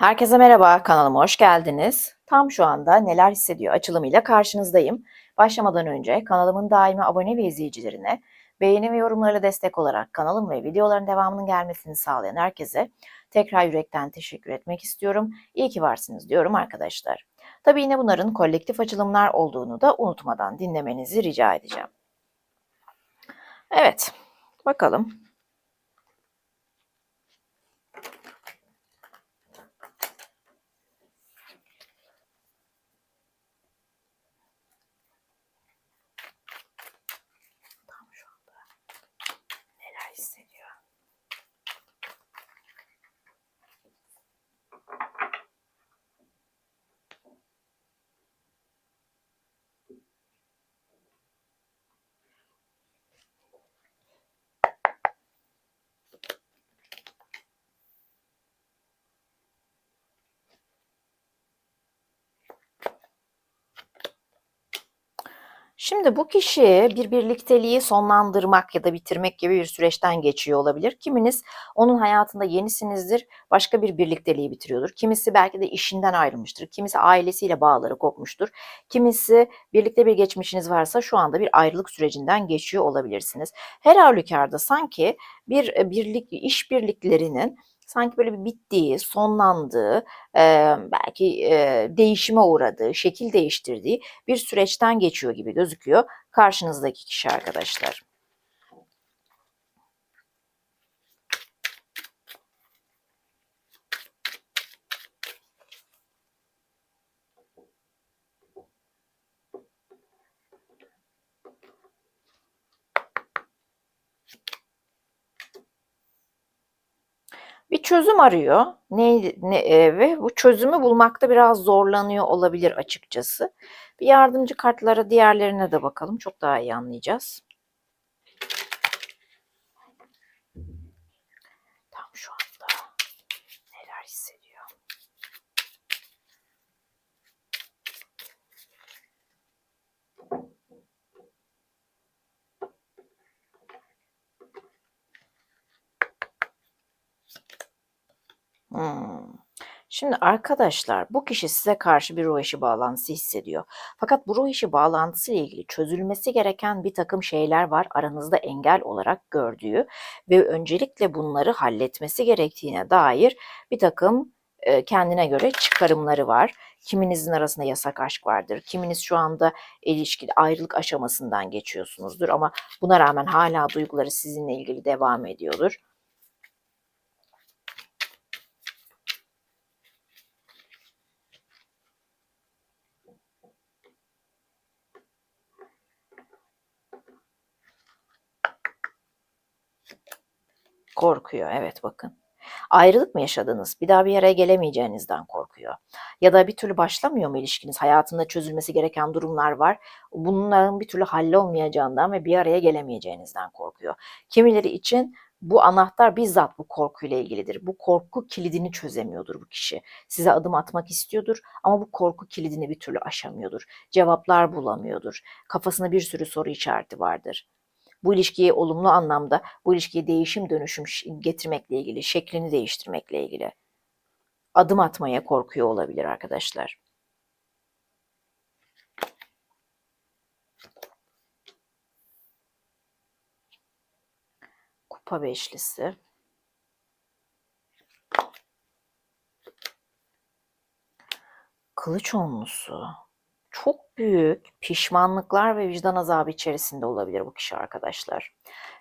Herkese merhaba, kanalıma hoş geldiniz. Tam şu anda neler hissediyor açılımıyla karşınızdayım. Başlamadan önce kanalımın daimi abone ve izleyicilerine beğeni ve yorumlarla destek olarak kanalım ve videoların devamının gelmesini sağlayan herkese tekrar yürekten teşekkür etmek istiyorum. İyi ki varsınız diyorum arkadaşlar. Tabii yine bunların kolektif açılımlar olduğunu da unutmadan dinlemenizi rica edeceğim. Evet, bakalım Şimdi bu kişi bir birlikteliği sonlandırmak ya da bitirmek gibi bir süreçten geçiyor olabilir. Kiminiz onun hayatında yenisinizdir, başka bir birlikteliği bitiriyordur. Kimisi belki de işinden ayrılmıştır. Kimisi ailesiyle bağları kopmuştur. Kimisi birlikte bir geçmişiniz varsa şu anda bir ayrılık sürecinden geçiyor olabilirsiniz. Her halükarda sanki bir e, birlik iş birliklerinin sanki böyle bir bittiği, sonlandığı, e, belki e, değişime uğradığı, şekil değiştirdiği bir süreçten geçiyor gibi gözüküyor karşınızdaki kişi arkadaşlar. Bir çözüm arıyor. Ne, ne e, ve bu çözümü bulmakta biraz zorlanıyor olabilir açıkçası. Bir yardımcı kartlara diğerlerine de bakalım. Çok daha iyi anlayacağız. Tam şu anda neler hissediyor? Şimdi arkadaşlar bu kişi size karşı bir ruh eşi bağlantısı hissediyor. Fakat bu ruh eşi bağlantısı ile ilgili çözülmesi gereken bir takım şeyler var aranızda engel olarak gördüğü ve öncelikle bunları halletmesi gerektiğine dair bir takım kendine göre çıkarımları var. Kiminizin arasında yasak aşk vardır. Kiminiz şu anda ilişkili ayrılık aşamasından geçiyorsunuzdur ama buna rağmen hala duyguları sizinle ilgili devam ediyordur. Korkuyor, evet bakın. Ayrılık mı yaşadınız? Bir daha bir yere gelemeyeceğinizden korkuyor. Ya da bir türlü başlamıyor mu ilişkiniz? Hayatında çözülmesi gereken durumlar var. Bunların bir türlü hallolmayacağından ve bir araya gelemeyeceğinizden korkuyor. Kimileri için bu anahtar bizzat bu korkuyla ilgilidir. Bu korku kilidini çözemiyordur bu kişi. Size adım atmak istiyordur ama bu korku kilidini bir türlü aşamıyordur. Cevaplar bulamıyordur. Kafasında bir sürü soru işareti vardır bu ilişkiye olumlu anlamda bu ilişkiye değişim dönüşüm getirmekle ilgili, şeklini değiştirmekle ilgili adım atmaya korkuyor olabilir arkadaşlar. Kupa beşlisi. Kılıç onlusu çok büyük pişmanlıklar ve vicdan azabı içerisinde olabilir bu kişi arkadaşlar.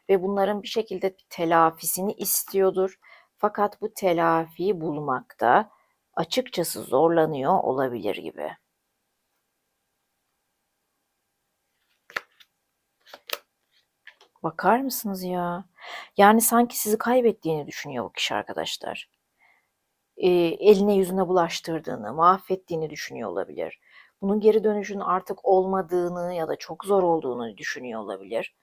Ve bunların bir şekilde telafisini istiyordur. Fakat bu telafiyi bulmakta açıkçası zorlanıyor olabilir gibi. Bakar mısınız ya? Yani sanki sizi kaybettiğini düşünüyor bu kişi arkadaşlar. Ee, eline yüzüne bulaştırdığını, mahvettiğini düşünüyor olabilir bunun geri dönüşünün artık olmadığını ya da çok zor olduğunu düşünüyor olabilir.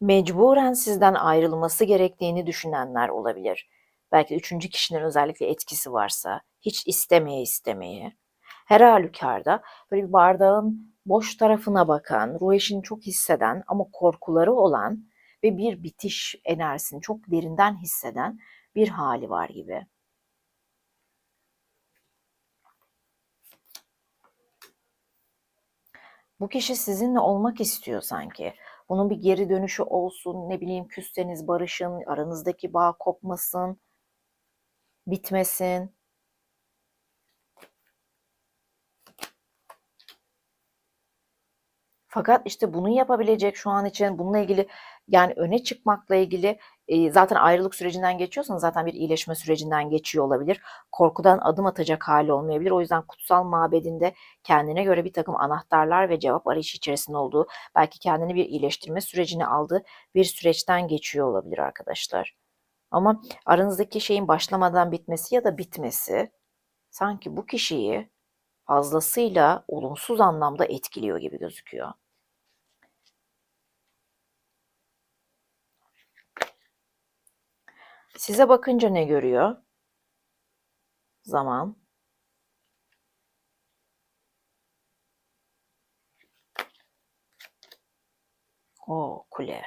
Mecburen sizden ayrılması gerektiğini düşünenler olabilir. Belki üçüncü kişinin özellikle etkisi varsa, hiç istemeye istemeye. Her halükarda böyle bir bardağın boş tarafına bakan, ruh eşini çok hisseden ama korkuları olan ve bir bitiş enerjisini çok derinden hisseden bir hali var gibi. Bu kişi sizinle olmak istiyor sanki. Bunun bir geri dönüşü olsun, ne bileyim küsseniz barışın, aranızdaki bağ kopmasın, bitmesin. Fakat işte bunu yapabilecek şu an için bununla ilgili yani öne çıkmakla ilgili zaten ayrılık sürecinden geçiyorsanız zaten bir iyileşme sürecinden geçiyor olabilir. Korkudan adım atacak hali olmayabilir. O yüzden kutsal mabedinde kendine göre bir takım anahtarlar ve cevap arayışı içerisinde olduğu, belki kendini bir iyileştirme sürecini aldığı bir süreçten geçiyor olabilir arkadaşlar. Ama aranızdaki şeyin başlamadan bitmesi ya da bitmesi sanki bu kişiyi fazlasıyla olumsuz anlamda etkiliyor gibi gözüküyor. Size bakınca ne görüyor? Zaman. O kule.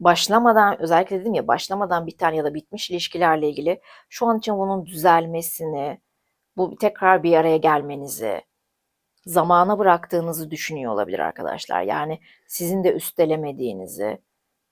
Başlamadan özellikle dedim ya başlamadan biten ya da bitmiş ilişkilerle ilgili şu an için bunun düzelmesini, bu tekrar bir araya gelmenizi, zamana bıraktığınızı düşünüyor olabilir arkadaşlar. Yani sizin de üstelemediğinizi,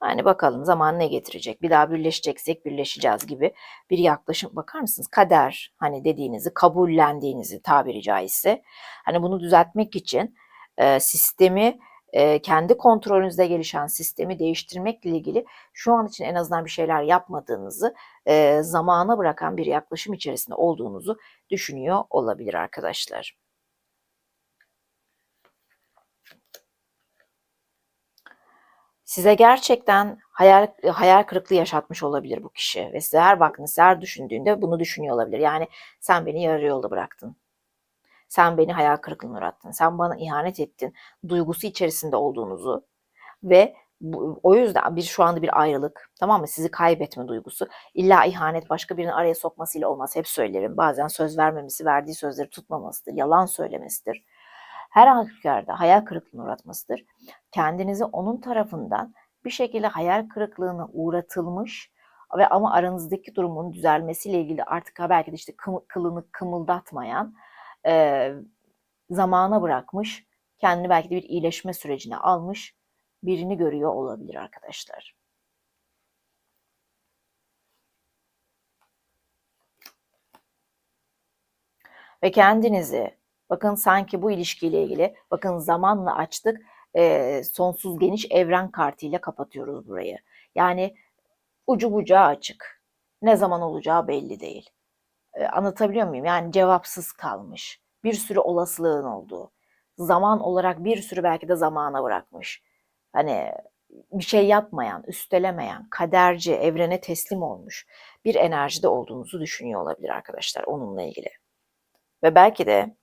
hani bakalım zaman ne getirecek, bir daha birleşeceksek birleşeceğiz gibi bir yaklaşım. Bakar mısınız? Kader hani dediğinizi, kabullendiğinizi tabiri caizse. Hani bunu düzeltmek için e, sistemi e, kendi kontrolünüzde gelişen sistemi değiştirmekle ilgili şu an için en azından bir şeyler yapmadığınızı e, zamana bırakan bir yaklaşım içerisinde olduğunuzu düşünüyor olabilir arkadaşlar. Size gerçekten hayal hayal kırıklığı yaşatmış olabilir bu kişi ve size her baktığınızda, her düşündüğünde bunu düşünüyor olabilir. Yani sen beni yarı yolda bıraktın. Sen beni hayal kırıklığına uğrattın. Sen bana ihanet ettin. Duygusu içerisinde olduğunuzu ve bu, o yüzden bir şu anda bir ayrılık tamam mı? Sizi kaybetme duygusu. İlla ihanet başka birinin araya sokmasıyla olmaz. Hep söylerim. Bazen söz vermemesi, verdiği sözleri tutmamasıdır. Yalan söylemesidir her halükarda hayal kırıklığına uğratmasıdır. Kendinizi onun tarafından bir şekilde hayal kırıklığına uğratılmış ve ama aranızdaki durumun düzelmesiyle ilgili artık belki de işte kılını kımıldatmayan e, zamana bırakmış, kendini belki de bir iyileşme sürecine almış birini görüyor olabilir arkadaşlar. Ve kendinizi Bakın sanki bu ilişkiyle ilgili bakın zamanla açtık e, sonsuz geniş evren kartıyla kapatıyoruz burayı. Yani ucu bucağı açık. Ne zaman olacağı belli değil. E, anlatabiliyor muyum? Yani cevapsız kalmış. Bir sürü olasılığın olduğu. Zaman olarak bir sürü belki de zamana bırakmış. Hani bir şey yapmayan, üstelemeyen, kaderci, evrene teslim olmuş bir enerjide olduğunuzu düşünüyor olabilir arkadaşlar onunla ilgili. Ve belki de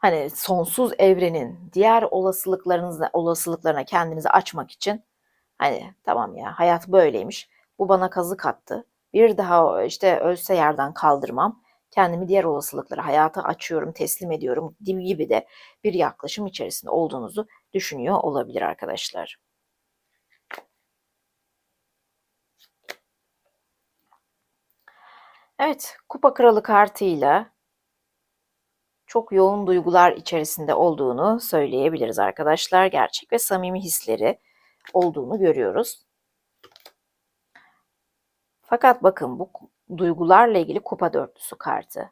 hani sonsuz evrenin diğer olasılıklarınızla olasılıklarına kendinizi açmak için hani tamam ya hayat böyleymiş. Bu bana kazık attı. Bir daha işte ölse yerden kaldırmam. Kendimi diğer olasılıklara hayata açıyorum, teslim ediyorum gibi de bir yaklaşım içerisinde olduğunuzu düşünüyor olabilir arkadaşlar. Evet, kupa kralı kartıyla çok yoğun duygular içerisinde olduğunu söyleyebiliriz arkadaşlar. Gerçek ve samimi hisleri olduğunu görüyoruz. Fakat bakın bu duygularla ilgili kupa dörtlüsü kartı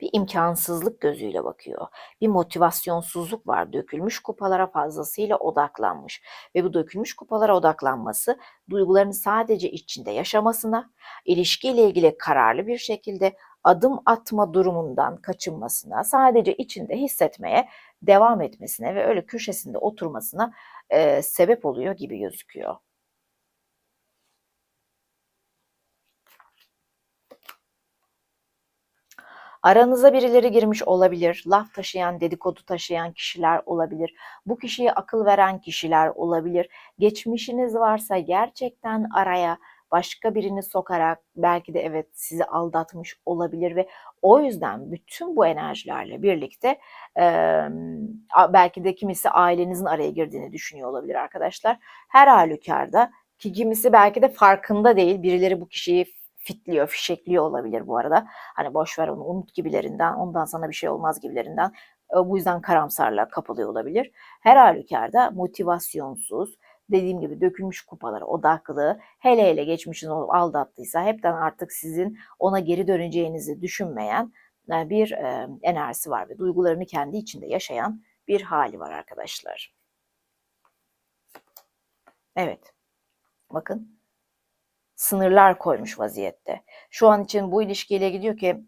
bir imkansızlık gözüyle bakıyor. Bir motivasyonsuzluk var. Dökülmüş kupalara fazlasıyla odaklanmış ve bu dökülmüş kupalara odaklanması duygularını sadece içinde yaşamasına, ilişkiyle ilgili kararlı bir şekilde adım atma durumundan kaçınmasına, sadece içinde hissetmeye devam etmesine ve öyle köşesinde oturmasına e, sebep oluyor gibi gözüküyor. Aranıza birileri girmiş olabilir, laf taşıyan, dedikodu taşıyan kişiler olabilir. Bu kişiye akıl veren kişiler olabilir. Geçmişiniz varsa gerçekten araya başka birini sokarak belki de evet sizi aldatmış olabilir ve o yüzden bütün bu enerjilerle birlikte e, belki de kimisi ailenizin araya girdiğini düşünüyor olabilir arkadaşlar. Her halükarda ki kimisi belki de farkında değil birileri bu kişiyi fitliyor, fişekliyor olabilir bu arada. Hani boş ver onu unut gibilerinden, ondan sana bir şey olmaz gibilerinden. E, Bu yüzden karamsarlığa kapılıyor olabilir. Her halükarda motivasyonsuz, dediğim gibi dökülmüş kupalara odaklı, hele hele geçmişin aldattıysa hepten artık sizin ona geri döneceğinizi düşünmeyen e, bir e, enerjisi var ve duygularını kendi içinde yaşayan bir hali var arkadaşlar. Evet. Bakın sınırlar koymuş vaziyette. Şu an için bu ilişkiyle gidiyor ki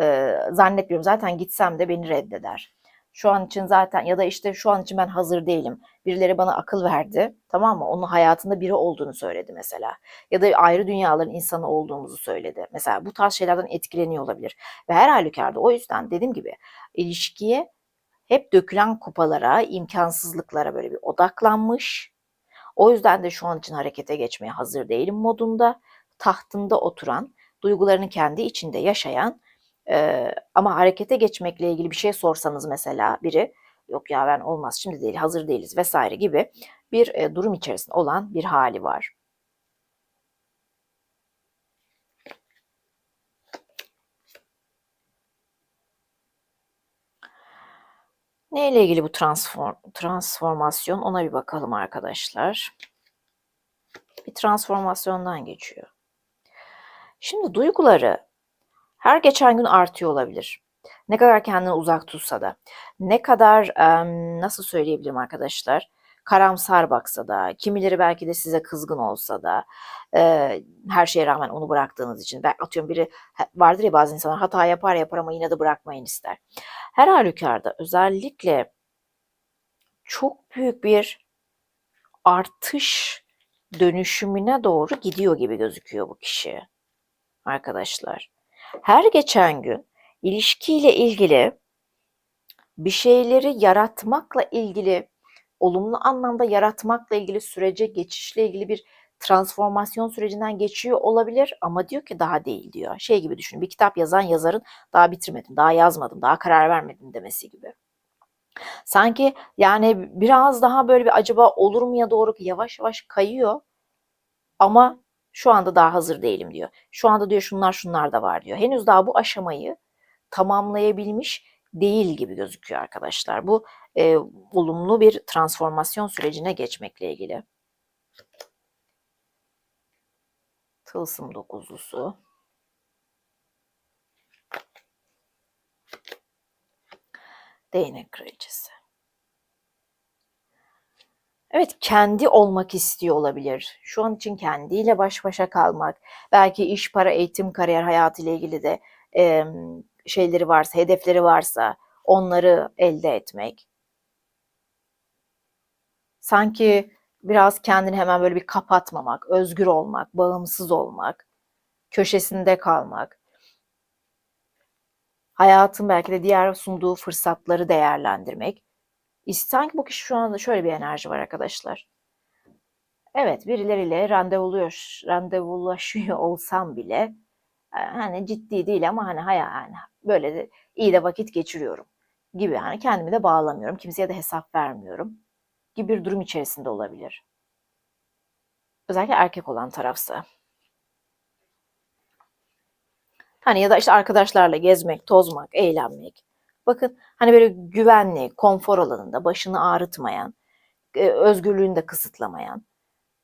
e, zannetmiyorum zaten gitsem de beni reddeder. Şu an için zaten ya da işte şu an için ben hazır değilim. Birileri bana akıl verdi tamam mı? Onun hayatında biri olduğunu söyledi mesela. Ya da ayrı dünyaların insanı olduğumuzu söyledi. Mesela bu tarz şeylerden etkileniyor olabilir. Ve her halükarda o yüzden dediğim gibi ilişkiye hep dökülen kupalara, imkansızlıklara böyle bir odaklanmış. O yüzden de şu an için harekete geçmeye hazır değilim modunda. Tahtında oturan, duygularını kendi içinde yaşayan e, ama harekete geçmekle ilgili bir şey sorsanız mesela biri yok ya ben olmaz şimdi değil hazır değiliz vesaire gibi bir e, durum içerisinde olan bir hali var. Neyle ilgili bu transform, transformasyon ona bir bakalım arkadaşlar. Bir transformasyondan geçiyor. Şimdi duyguları her geçen gün artıyor olabilir. Ne kadar kendini uzak tutsa da, ne kadar nasıl söyleyebilirim arkadaşlar, karamsar baksa da, kimileri belki de size kızgın olsa da, her şeye rağmen onu bıraktığınız için, ben atıyorum biri vardır ya bazı insanlar hata yapar yapar ama yine de bırakmayın ister. Her halükarda özellikle çok büyük bir artış dönüşümüne doğru gidiyor gibi gözüküyor bu kişi arkadaşlar. Her geçen gün ilişkiyle ilgili bir şeyleri yaratmakla ilgili olumlu anlamda yaratmakla ilgili sürece geçişle ilgili bir transformasyon sürecinden geçiyor olabilir ama diyor ki daha değil diyor. Şey gibi düşünün bir kitap yazan yazarın daha bitirmedim, daha yazmadım, daha karar vermedim demesi gibi. Sanki yani biraz daha böyle bir acaba olur mu ya doğru yavaş yavaş kayıyor ama şu anda daha hazır değilim diyor. Şu anda diyor şunlar şunlar da var diyor. Henüz daha bu aşamayı tamamlayabilmiş değil gibi gözüküyor arkadaşlar. Bu e, olumlu bir transformasyon sürecine geçmekle ilgili. Tılsım dokuzlusu. Değnek kraliçesi. Evet, kendi olmak istiyor olabilir. Şu an için kendiyle baş başa kalmak, belki iş, para, eğitim, kariyer hayatı ile ilgili de e, şeyleri varsa, hedefleri varsa onları elde etmek. Sanki biraz kendini hemen böyle bir kapatmamak, özgür olmak, bağımsız olmak, köşesinde kalmak. Hayatın belki de diğer sunduğu fırsatları değerlendirmek. Sanki bu kişi şu anda şöyle bir enerji var arkadaşlar. Evet birileriyle randevuluyor, randevulaşıyor olsam bile hani ciddi değil ama hani hayal yani böyle de iyi de vakit geçiriyorum gibi hani kendimi de bağlamıyorum. Kimseye de hesap vermiyorum gibi bir durum içerisinde olabilir. Özellikle erkek olan tarafsa. Hani ya da işte arkadaşlarla gezmek, tozmak, eğlenmek. Bakın hani böyle güvenli, konfor alanında başını ağrıtmayan, özgürlüğünü de kısıtlamayan,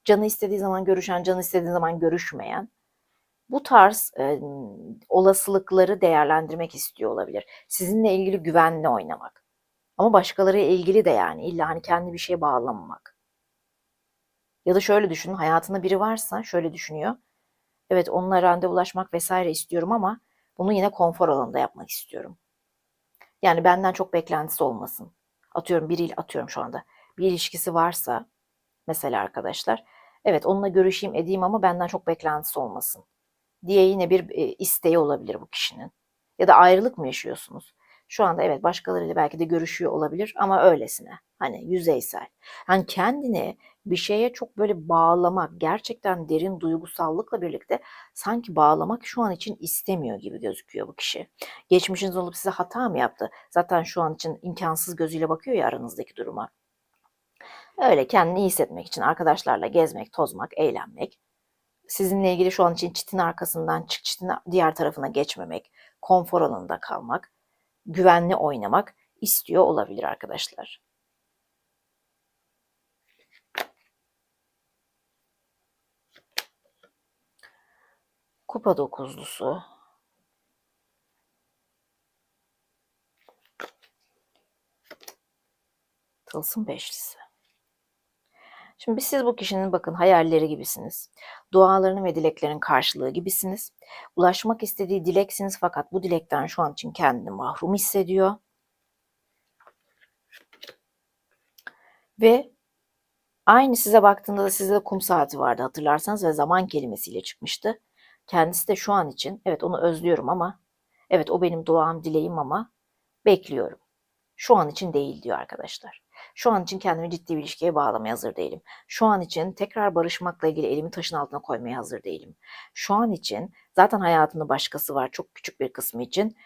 canı istediği zaman görüşen, canı istediği zaman görüşmeyen bu tarz e, olasılıkları değerlendirmek istiyor olabilir. Sizinle ilgili güvenli oynamak. Ama başkalarıyla ilgili de yani illa hani kendi bir şeye bağlanmamak. Ya da şöyle düşünün hayatında biri varsa şöyle düşünüyor. Evet onunla randevulaşmak vesaire istiyorum ama bunu yine konfor alanında yapmak istiyorum. Yani benden çok beklentisi olmasın. Atıyorum biriyle atıyorum şu anda. Bir ilişkisi varsa mesela arkadaşlar. Evet onunla görüşeyim edeyim ama benden çok beklentisi olmasın diye yine bir e, isteği olabilir bu kişinin. Ya da ayrılık mı yaşıyorsunuz? Şu anda evet başkalarıyla belki de görüşüyor olabilir ama öylesine. Hani yüzeysel. Hani kendini bir şeye çok böyle bağlamak, gerçekten derin duygusallıkla birlikte sanki bağlamak şu an için istemiyor gibi gözüküyor bu kişi. Geçmişiniz olup size hata mı yaptı? Zaten şu an için imkansız gözüyle bakıyor ya aranızdaki duruma. Öyle kendini iyi hissetmek için arkadaşlarla gezmek, tozmak, eğlenmek sizinle ilgili şu an için çitin arkasından çık çitin diğer tarafına geçmemek, konfor alanında kalmak, güvenli oynamak istiyor olabilir arkadaşlar. Kupa dokuzlusu. Tılsım beşlisi. Şimdi siz bu kişinin bakın hayalleri gibisiniz. Dualarının ve dileklerin karşılığı gibisiniz. Ulaşmak istediği dileksiniz fakat bu dilekten şu an için kendini mahrum hissediyor. Ve aynı size baktığında da sizde de kum saati vardı hatırlarsanız ve zaman kelimesiyle çıkmıştı. Kendisi de şu an için evet onu özlüyorum ama evet o benim duam dileğim ama bekliyorum. Şu an için değil diyor arkadaşlar. Şu an için kendimi ciddi bir ilişkiye bağlamaya hazır değilim. Şu an için tekrar barışmakla ilgili elimi taşın altına koymaya hazır değilim. Şu an için zaten hayatında başkası var çok küçük bir kısmı için.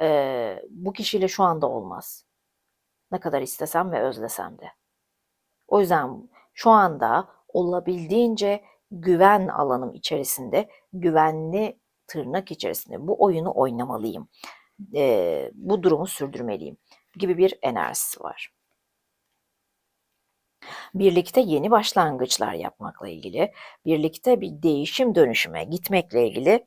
Ee, bu kişiyle şu anda olmaz. Ne kadar istesem ve özlesem de. O yüzden şu anda olabildiğince güven alanım içerisinde, güvenli tırnak içerisinde bu oyunu oynamalıyım. Ee, bu durumu sürdürmeliyim gibi bir enerjisi var. Birlikte yeni başlangıçlar yapmakla ilgili, birlikte bir değişim dönüşüme gitmekle ilgili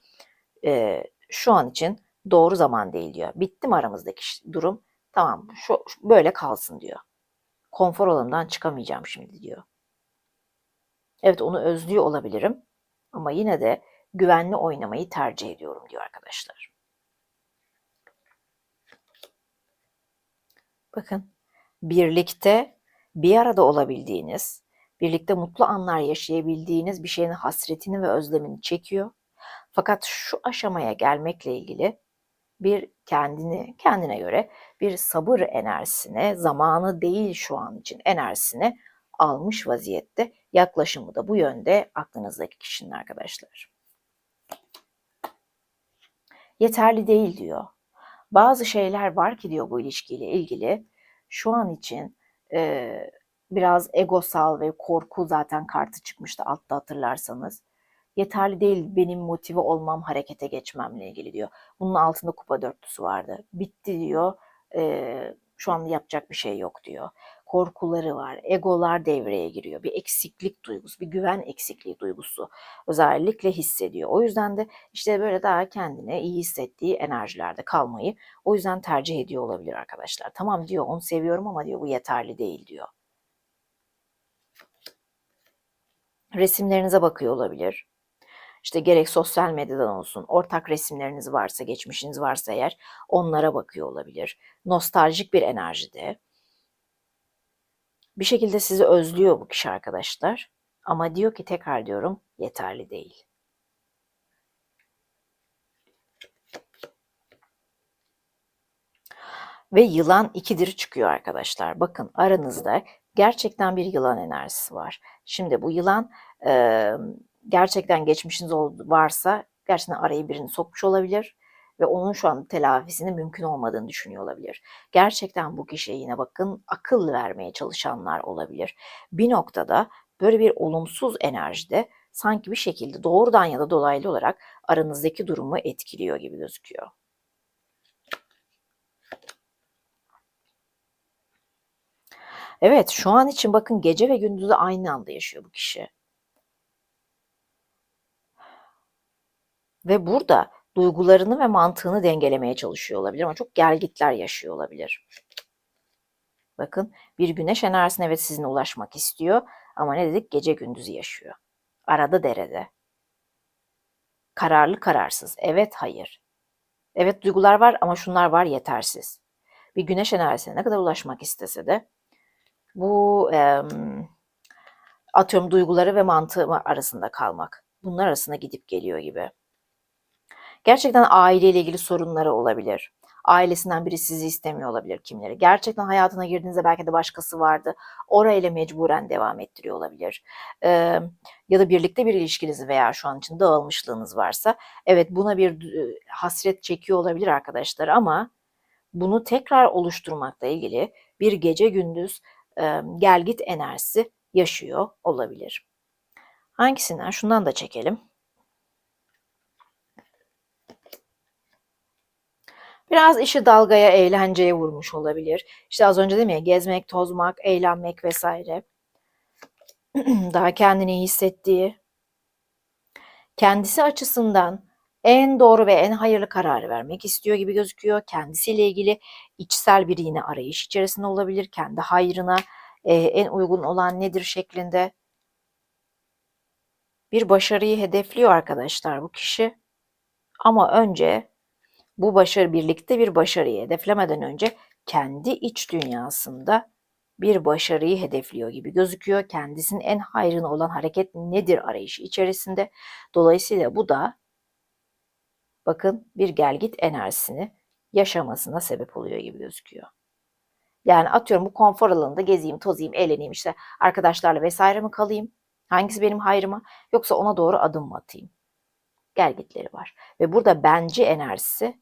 e, şu an için doğru zaman değil diyor. Bitti mi aramızdaki durum? Tamam şu, böyle kalsın diyor. Konfor alanından çıkamayacağım şimdi diyor. Evet onu özlüyor olabilirim ama yine de güvenli oynamayı tercih ediyorum diyor arkadaşlar. Bakın birlikte bir arada olabildiğiniz, birlikte mutlu anlar yaşayabildiğiniz bir şeyin hasretini ve özlemini çekiyor. Fakat şu aşamaya gelmekle ilgili bir kendini kendine göre bir sabır enerjisine, zamanı değil şu an için enerjisine almış vaziyette. Yaklaşımı da bu yönde aklınızdaki kişinin arkadaşlar. Yeterli değil diyor. Bazı şeyler var ki diyor bu ilişkiyle ilgili şu an için e, biraz egosal ve korku zaten kartı çıkmıştı altta hatırlarsanız. Yeterli değil benim motive olmam, harekete geçmemle ilgili diyor. Bunun altında kupa dörtlüsü vardı. Bitti diyor. E, şu anda yapacak bir şey yok diyor. Korkuları var, egolar devreye giriyor. Bir eksiklik duygusu, bir güven eksikliği duygusu özellikle hissediyor. O yüzden de işte böyle daha kendine iyi hissettiği enerjilerde kalmayı o yüzden tercih ediyor olabilir arkadaşlar. Tamam diyor onu seviyorum ama diyor bu yeterli değil diyor. Resimlerinize bakıyor olabilir. İşte gerek sosyal medyadan olsun, ortak resimleriniz varsa, geçmişiniz varsa eğer onlara bakıyor olabilir. Nostaljik bir enerjide. Bir şekilde sizi özlüyor bu kişi arkadaşlar. Ama diyor ki tekrar diyorum yeterli değil. Ve yılan ikidir çıkıyor arkadaşlar. Bakın aranızda gerçekten bir yılan enerjisi var. Şimdi bu yılan e, gerçekten geçmişiniz varsa gerçekten araya birini sokmuş olabilir ve onun şu an telafisinin mümkün olmadığını düşünüyor olabilir. Gerçekten bu kişiye yine bakın akıl vermeye çalışanlar olabilir. Bir noktada böyle bir olumsuz enerjide sanki bir şekilde doğrudan ya da dolaylı olarak aranızdaki durumu etkiliyor gibi gözüküyor. Evet şu an için bakın gece ve gündüzü aynı anda yaşıyor bu kişi. Ve burada duygularını ve mantığını dengelemeye çalışıyor olabilir ama çok gelgitler yaşıyor olabilir. Bakın bir güneş enerjisine evet sizinle ulaşmak istiyor ama ne dedik gece gündüzü yaşıyor. Arada derede. Kararlı kararsız. Evet hayır. Evet duygular var ama şunlar var yetersiz. Bir güneş enerjisine ne kadar ulaşmak istese de bu e, atıyorum duyguları ve mantığı arasında kalmak. Bunlar arasında gidip geliyor gibi. Gerçekten aileyle ilgili sorunları olabilir. Ailesinden biri sizi istemiyor olabilir kimleri. Gerçekten hayatına girdiğinizde belki de başkası vardı. Orayla mecburen devam ettiriyor olabilir. Ee, ya da birlikte bir ilişkiniz veya şu an için dağılmışlığınız varsa evet buna bir hasret çekiyor olabilir arkadaşlar ama bunu tekrar oluşturmakla ilgili bir gece gündüz e, gelgit enerjisi yaşıyor olabilir. Hangisinden? Şundan da çekelim. Biraz işi dalgaya, eğlenceye vurmuş olabilir. İşte az önce ya gezmek, tozmak, eğlenmek vesaire. Daha kendini hissettiği, kendisi açısından en doğru ve en hayırlı kararı vermek istiyor gibi gözüküyor. Kendisiyle ilgili içsel bir yine arayış içerisinde olabilir. Kendi hayrına e, en uygun olan nedir şeklinde bir başarıyı hedefliyor arkadaşlar bu kişi. Ama önce bu başarı birlikte bir başarıyı hedeflemeden önce kendi iç dünyasında bir başarıyı hedefliyor gibi gözüküyor. Kendisinin en hayrına olan hareket nedir arayışı içerisinde. Dolayısıyla bu da bakın bir gelgit enerjisini yaşamasına sebep oluyor gibi gözüküyor. Yani atıyorum bu konfor alanında gezeyim, tozayım, eğleneyim işte arkadaşlarla vesaire mi kalayım? Hangisi benim hayrıma yoksa ona doğru adım mı atayım? Gelgitleri var. Ve burada bence enerjisi